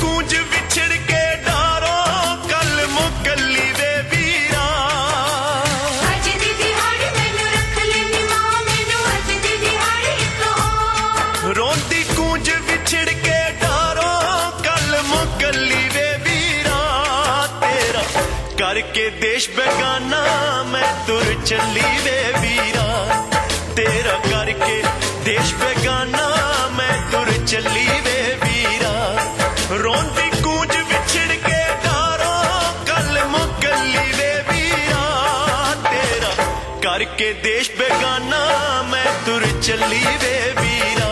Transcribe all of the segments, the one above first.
ਕੂੰਜ ਵਿਛੜ ਕੇ ਡਾਰੋ ਕੱਲ ਮੁਕੱਲੀ ਦੇ ਵੀਰਾ। ਅੱਜ ਦੀ ਦਿਹਾੜੀ ਮੈਨੂੰ ਰੱਖ ਲੈਣੀ ਮਾਂ ਮੈਨੂੰ ਅੱਜ ਦੀ ਦਿਹਾੜੀ ਇੱਕ ਹੋਰ। ਰੋਂਦੀ ਕੂੰਜ ਵਿਛੜ ਕੇ ਡਾਰੋ ਕੱਲ ਮੁਕੱਲੀ ਦੇ ਵੀਰਾ। ਤੇਰਾ ਕਰਕੇ ਦੇਸ਼ ਬੇਗਾਨਾ ਮੈਂ ਤੁਰ ਚੱਲੀ ਵੇ ਵੀਰਾ। ਤੇਰਾ ਕਰਕੇ ਦੇਸ਼ के देश बेगाना, मैं तुर चली वे वीरा।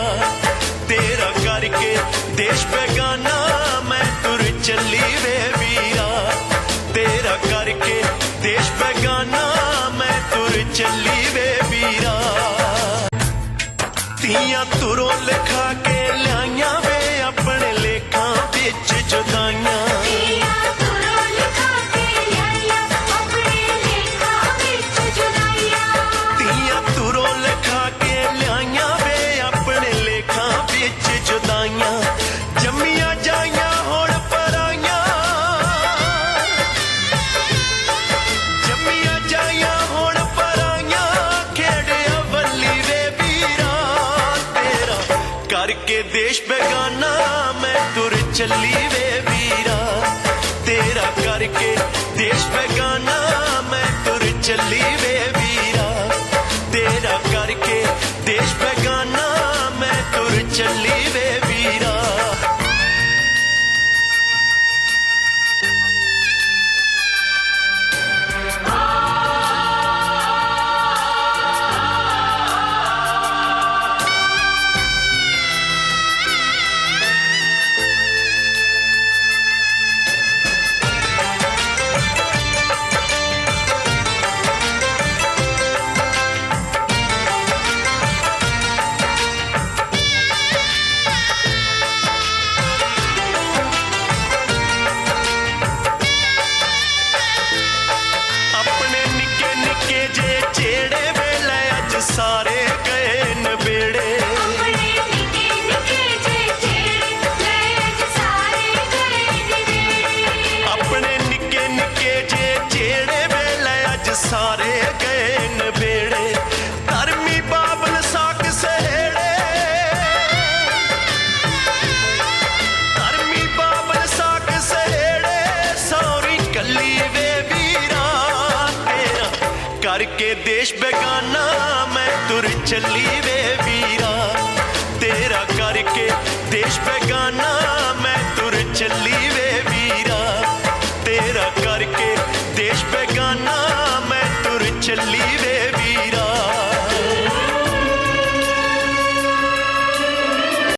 तेरा करके देश बेगाना, मैं तुर चली वे वीरा। तेरा करके देश बेगाना, मैं तुर चली वे वीरा। तिया तुरों लिखा के चली वे वीरा। तेरा करके देश पे गाना, मैं तुर चली वे वीरा। तेरा करके देश पे गाना, मैं तुर चली वे वीरा। सारे गए न बेड़े। अपने निके गए बेड़े। धर्मी धर्मी सहेड़े। कली वे करके देश बेगाना दूर चली वे वीरा। तेरा करके देश बेगाना मैं तुर चली वे वीरा। तेरा करके देश बेगाना मैं तुर चली वे वीरा।